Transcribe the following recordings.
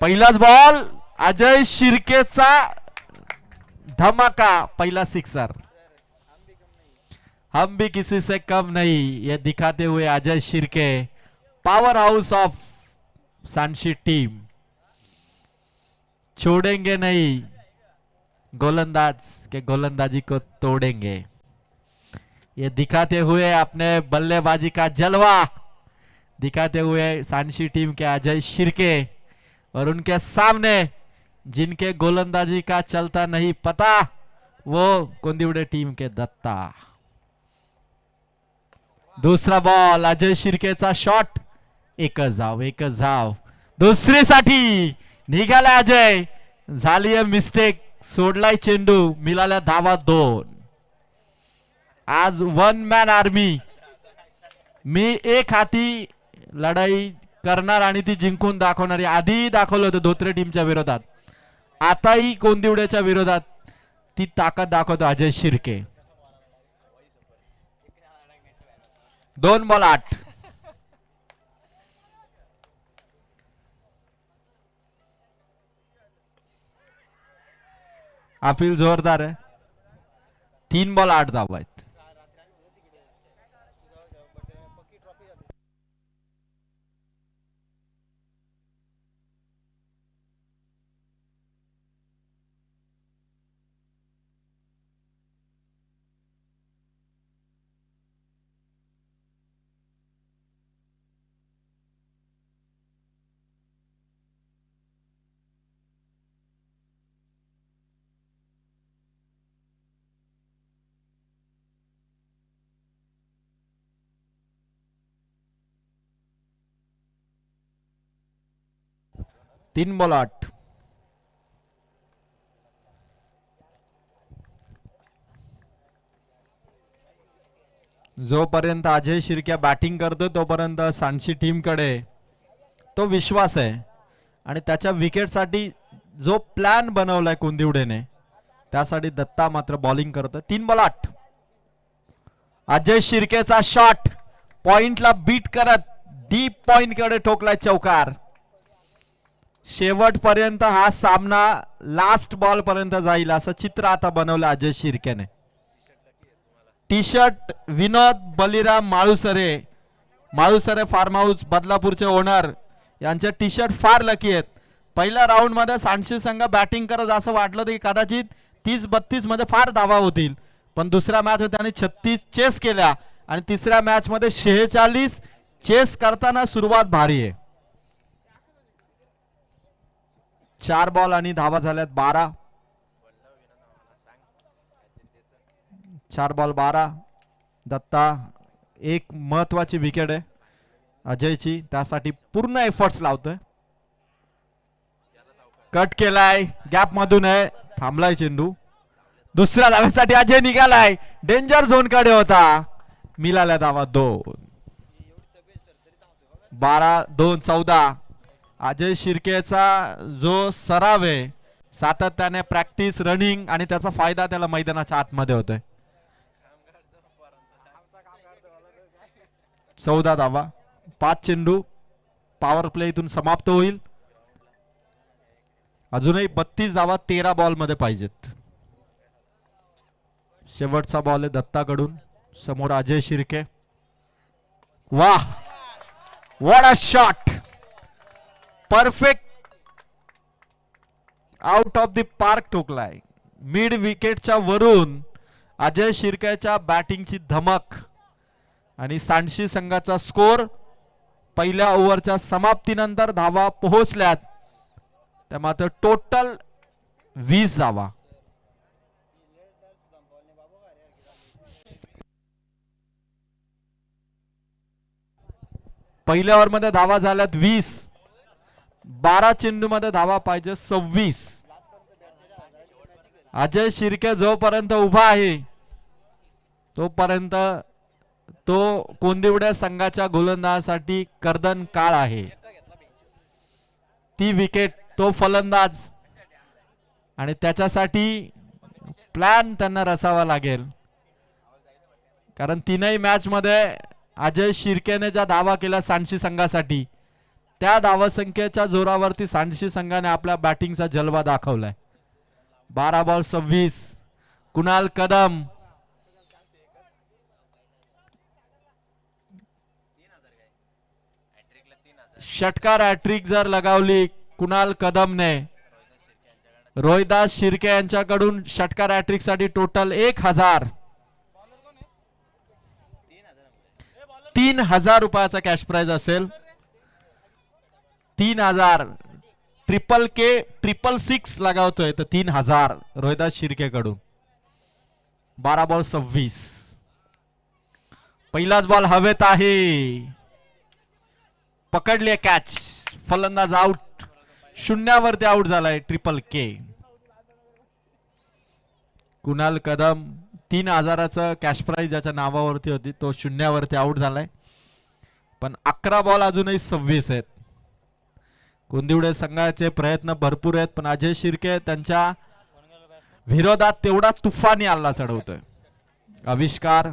पहिलाच बॉल अजय शिर्केचा धमाका, पहिला सिक्सर हम भी किसी से कम नहीं, ये दिखाते हुए Ajay Shirke power house of Sanshi team छोड़ेंगे नहीं, गोलंदाज, के गोलंदाजी को तोड़ेंगे. ये दिखाते हुए अपने बल्लेबाजी का जलवा, दिखाते हुए सांशी टीम के अजय शिर्के और उनके सामने जिनके गोलंदाजी का चलता नहीं पता वो कोंदिवडे टीम के दत्ता। दुसरा बॉल अजय शिर्केचा शॉट। एकच धाव एकच धाव। दुसरीसाठी निघाला अजय। झाली मिस्टेक सोडलाय चेंडू मिळाल्या धावा दोन. आज वन मॅन आर्मी मी एक हाती लढाई करणार आणि ती जिंकून दाखवणारी आधी दाखवलं होतं धोत्रे टीमच्या विरोधात. आताही कोंदिवड्याच्या विरोधात ती ताकद दाखवतो अजय शिर्के. दोन बॉल आठ. अपील जोरदार आहे. तीन बॉल आठ धावा आहेत. तीन बॉल आठ जोपर्यंत अजय शिर्क्या बॅटिंग करतो तोपर्यंत सांडशी टीमकडे तो विश्वास आहे. आणि त्याच्या विकेटसाठी जो प्लॅन बनवलाय कुंदिवडेने त्यासाठी दत्ता मात्र बॉलिंग करतो तीन बॉल आठ अजय शिर्केचा शॉट पॉइंटला बीट करत डीप पॉइंटकडे ठोकलाय चौकार. शेवटपर्यंत हा सामना लास्ट बॉल पर्यंत जाईल असं चित्र आता बनवलं Ajay शिर्केने. T shirt Vinod Baliram Malusare Malusare farm house बदलापूरचे owner यांचे टी शर्ट फार लकी आहेत. पहिल्या राऊंडमध्ये सांडशी संघ बॅटिंग करत असं वाटलं की कदाचित तीस बत्तीसमध्ये फार धावा होतील. पण दुसऱ्या मॅच होत्या आणि छत्तीस चेस केल्या आणि तिसऱ्या मॅच मध्ये शेहेचाळीस चेस करताना सुरुवात भारी आहे. चार बॉल आणि धावा झाल्यात बारा. चार बॉल बारा. दत्ता एक महत्वाची विकेट आहे अजयची. त्यासाठी पूर्ण एफर्ट्स लावतोय. कट केलाय. गॅप मधून आहे. थांबलाय चेंडू. दुसऱ्या धाव्यासाठी अजय निघालाय. डेंजर झोनकडे होता. मिळाल्या धावा दोन. बारा दोन चौदा. अजय शिर्केचा जो सराव आहे सातत्याने प्रॅक्टिस रनिंग आणि त्याचा फायदा त्याला मैदानाच्या आतमध्ये होतोय. चौदा धावा. पाच चेंडू. पॉवर प्ले इथून समाप्त होईल. अजूनही बत्तीस धावा तेरा बॉलमध्ये पाहिजेत. शेवटचा बॉल आहे दत्ताकडून. समोर अजय शिर्के. वाह! What a shot perfect out of the park ठोकलाय. Mid विकेटच्या वरून अजय शिर्केच्या बॅटिंगची धमक. आणि सांडशी संघाचा स्कोर पहिल्या ओव्हरच्या समाप्तीनंतर धावा पोहोचल्यात. त्या मात्र टोटल वीस धावा. पहिल्या ओव्हरमध्ये धावा झाल्यात वीस. बारा चेंडू मध्ये धावा पाहिजे सव्वीस. अजय शिर्के जोपर्यंत उभा आहे तोपर्यंत तो कोंदिवड्या संघाच्या गोलंदाजासाठी कर्दन काळ आहे. ती विकेट तो फलंदाज. आणि त्याच्यासाठी प्लॅन त्यांना रचावा लागेल. कारण तीनही मॅच मध्ये अजय शिर्केने ज्या धावा केला सांडशी संघासाठी त्या धावसंख्येच्या जोरावरती सांडशी संघाने आपल्या बॅटिंगचा जलवा दाखवलाय. बारा बॉल सव्वीस. कुणाल कदम. षटकार हॅट्रिक जर लगावली कुणाल कदमने रोहिदास शिर्के यांच्याकडून षटकार हॅट्रिकसाठी टोटल एक हजार. तीन हजार रुपयाचा कॅश प्राइज असेल. तीन हजार. ट्रिपल के ट्रिपल सिक्स लगावतोय. तर तीन हजार. रोहिदास शिर्केकडून. बारा बॉल सव्वीस. पहिलाच बॉल हवेत आहे. पकडली कॅच फलंदाज आउट शून्यावरती आउट झालाय ट्रिपल के कुणाल कदम तीन हजाराचं कॅश प्राईज ज्याच्या नावावरती होती तो शून्यावरती आउट झालाय. पण अकरा बॉल अजूनही सव्वीस आहेत. कुंदिवडे संघाचे प्रयत्न भरपूर आहेत पण अजय शिर्के त्यांच्या विरोधात तेवढा तुफानी आला चढवतोय. आविष्कार.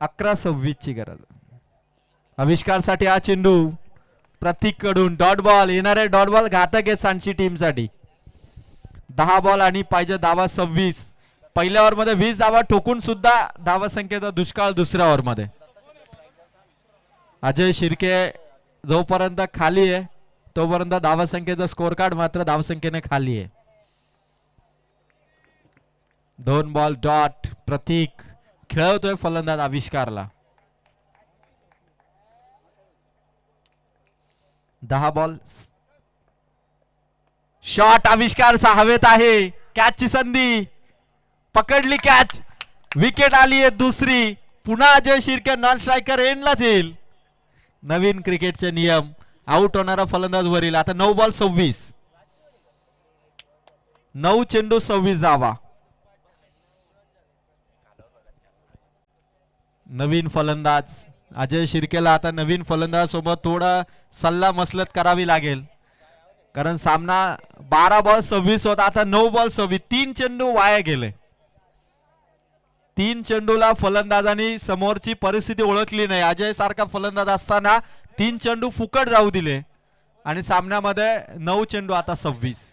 अकरा सव्वीस ची गरज. आविष्कारसाठी हा चेंडू प्रतीककडून डॉट बॉल येणारे डॉट बॉल घातक आहे सांची टीमसाठी. दहा बॉल आणि पाहिजे धावा सव्वीस. पहिल्या ओव्हरमध्ये वीस धावा ठोकून सुद्धा धावा संख्येचा दुष्काळ दुसऱ्या ओव्हरमध्ये. अजय शिर्के जोपर्यंत खाली आहे तोपर्यंत धावा संख्येचा स्कोर कार्ड मात्र धावसंख्येने खाली आहे. दोन बॉल डॉट प्रतीक खेळवतोय फलंदाज आविष्कारला. दहा बॉल. शॉट आविष्कार हवेत आहे. कॅचची संधी. पकडली कॅच विकेट आली आहे दुसरी. पुन्हा अजय शिर्के नॉन स्ट्रायकर एंडलाच येईल. नवीन क्रिकेटचे नियम. आउट होणारा फलंदाज वरील. आता नऊ बॉल सव्वीस. नऊ चेंडू सव्वीस जावा. नवीन फलंदाज. अजय शिर्केला आता नवीन फलंदाजासोबत थोडं सल्ला मसलत करावी लागेल. कारण सामना बारा बॉल सव्वीस होता आता नऊ बॉल सव्वीस तीन चेंडू वाया गेले. तीन चेंडूला फलंदाजांनी समोरची परिस्थिती ओळखली नाही. अजय सारखा फलंदाज असताना तीन चेंडू फुकट जाऊ दिले. आणि सामन्यामध्ये नऊ चेंडू आता सव्वीस.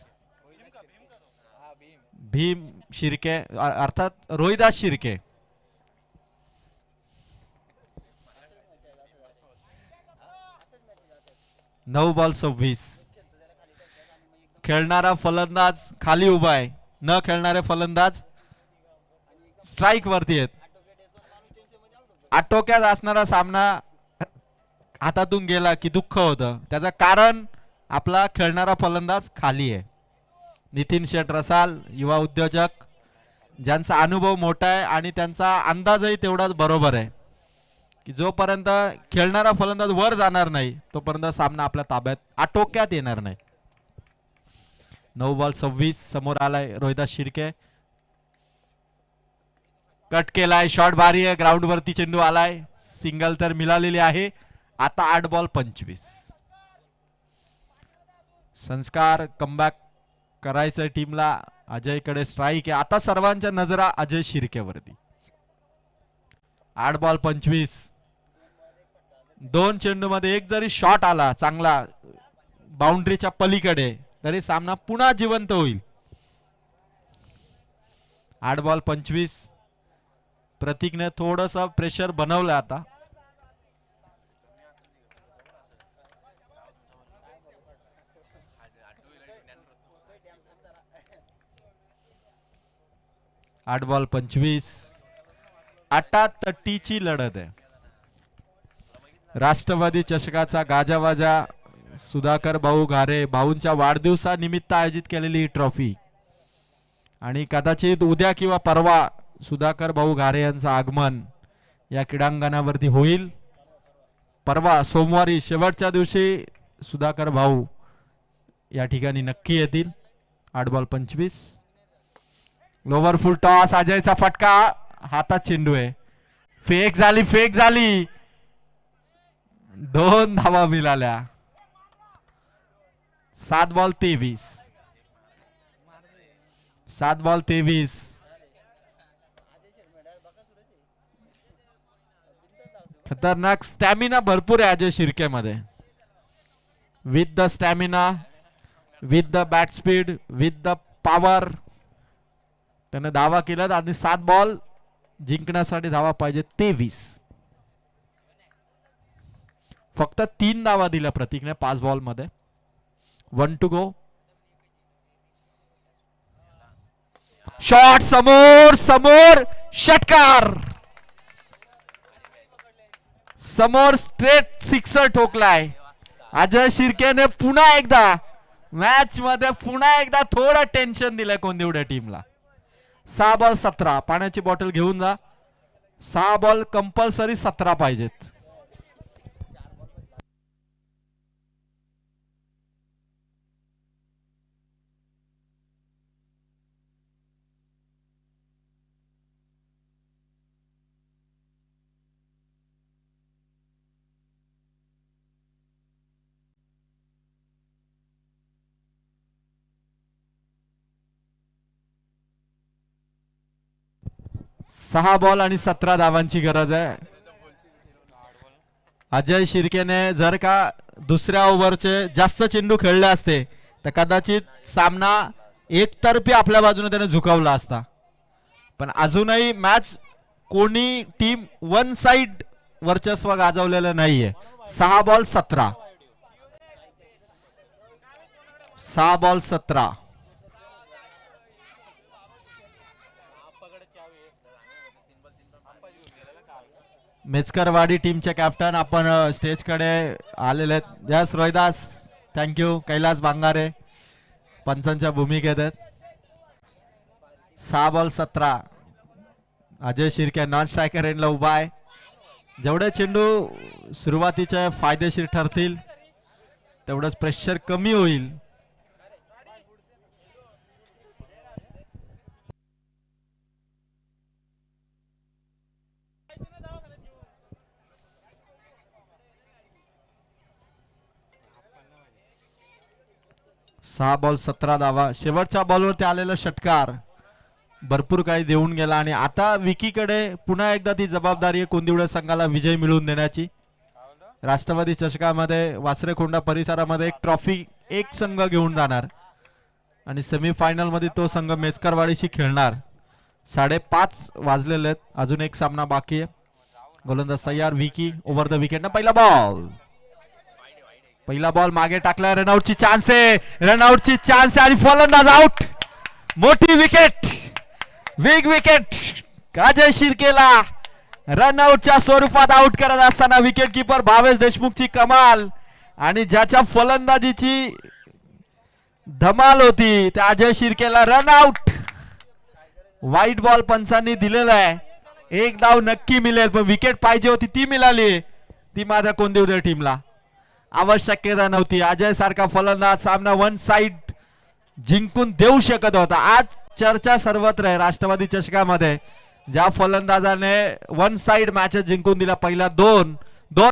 भीम शिर्के अर्थात रोहिदास शिर्के. नऊ बॉल सव्वीस. खेळणारा फलंदाज खाली उभा आहे. न खेळणारे फलंदाज स्ट्राईक वरती आहेत. आटोक्यात असणारा सामना हातातून गेला की दुःख होतं. त्याचं कारण आपला खेळणारा फलंदाज खाली आहे. नितीन शेठ रसाल युवा उद्योजक ज्यांचा अनुभव मोठा आहे आणि त्यांचा अंदाजही तेवढाच बरोबर आहे. की जोपर्यंत खेळणारा फलंदाज वर जाणार नाही तोपर्यंत सामना आपल्या ताब्यात आटोक्यात येणार नाही. नऊ बॉल सव्वीस समोर आलाय रोहिदास शिर्के. कट केलाय शॉट भारी आहे ग्राउंड वरती चेंडू आलाय. सिंगल तर मिळालेली आहे. आता आठ बॉल पंचवीस. संस्कार कमबॅक करायचं टीमला. अजयकडे स्ट्राईक आहे. आता सर्वांच्या नजरा अजय शिर्केवरती. आठ बॉल पंचवीस. दोन चेंडूमध्ये एक जरी शॉट आला चांगला बाउंड्रीच्या पलीकडे तरी सामना पुन्हा जिवंत होईल. आठ बॉल पंचवीस. प्रतीकने थोडस प्रेशर बनवलं आता. आठ बॉल पंचवीस. आटा तट्टीची लढत आहे. राष्ट्रवादी चषकाचा गाजावाजा सुधाकर भाऊ घारे भाऊंच्या वाढदिवसानिमित्त आयोजित केलेली ही ट्रॉफी. आणि कदाचित उद्या किंवा परवा सुधाकर भाऊ घारे यांचं आगमन या क्रीडांगणावरती होईल. परवा सोमवारी शेवटच्या दिवशी सुधाकर भाऊ या ठिकाणी नक्की येतील. आठ बॉल पंचवीस. लोवर फुल टॉस अजयचा फटका हातात चेंडू आहे फेक झाली फेक झाली. दोन धावा मिळाल्या. सात बॉल तेवीस. सात बॉल तेवीस. खतरनाक स्टॅमिना भरपूर आहे Ajay शिर्केमध्ये. With the stamina with the bat speed with the power त्याने धावा केला आणि सात बॉल जिंकण्यासाठी धावा पाहिजे तेवीस. फक्त तीन धावा दिल्या प्रतीकने पाच बॉलमध्ये वन टू गो शॉट समोर समोर षटकार. समोर स्ट्रेट सिक्सर ठोकलाय. अजय शिर्केने पुन्हा एकदा मॅच मध्ये पुन्हा एकदा थोडं टेन्शन दिलंय कोंदिवड्या टीमला सहा बॉल सतरा. पाण्याची बॉटल घेऊन जा. सहा बॉल कंपल्सरी सतरा पाहिजेत. सहा बॉल आणि सतरा धावांची गरज आहे. अजय शिर्केने जर का दुसऱ्या ओव्हरचे जास्त चेंडू खेळले असते तर कदाचित सामना एकतर्फी आपल्या बाजूने त्याने झुकवला असता. पण अजूनही मॅच कोणी टीम वन साइड वर्चस्व गाजवलेलं नाहीये. सहा बॉल सतरा. सहा बॉल सतरा. मेचकरवाडी टीमचे कॅप्टन आपण स्टेजकडे आलेले आहेत. Yes Rohidas. Thank you Kailas Bangare. पंचांच्या भूमिकेत आहेत. सहा बॉल सतरा. अजय शिर्के नॉन स्ट्रायकर एंडला उभा आहे. जेवढे चेंडू सुरुवातीचे फायदेशीर ठरतील तेवढंच प्रेशर कमी होईल. सहा बॉल सतरा धावा. शेवटच्या बॉलवरती आलेला षटकार. भरपूर काही देऊन गेला आणि आता विकीकडे पुन्हा एकदा ती जबाबदारी आहे कोंदिवड्या संघाला विजय मिळवून देण्याची. राष्ट्रवादी चषकामध्ये वासरेखोंडा परिसरामध्ये एक ट्रॉफी एक संघ घेऊन जाणार. आणि सेमीफायनलमध्ये तो संघ मेचकरवाडीशी खेळणार. साडेपाच वाजलेले आहेत. अजून एक सामना बाकी आहे. गोलंदाज सय्यार विकी ओव्हर द विकेट ना पहिला बॉल पहिला बॉल मागे टाकला रनआउटची चान्स आहे. रनआउटची चान्स आहे आणि फलंदाज आउट मोठी विकेट बिग विकेट अजय शिर्केला. रनआउटच्या स्वरूपात आउट करत असताना विकेट किपर भावेश देशमुखची कमाल. आणि ज्याच्या फलंदाजीची धमाल होती त्या अजय शिर्केला रनआउट व्हाईट बॉल पंचांनी दिलेला आहे. एक धाव नक्की मिळेल पण विकेट पाहिजे होती ती मिळाली. ती माझ्या कोंदिवड्या टीमला आवश्यकता नव्हती. अजय सारखा फलंदाज सामना वन साइड जिंकून देऊ शकत होता. आज चर्चा सर्वत्र आहे राष्ट्रवादी चषकामध्ये. ज्या फलंदाजाने वन साइड मॅचेस जिंकून दिला पहिला दोन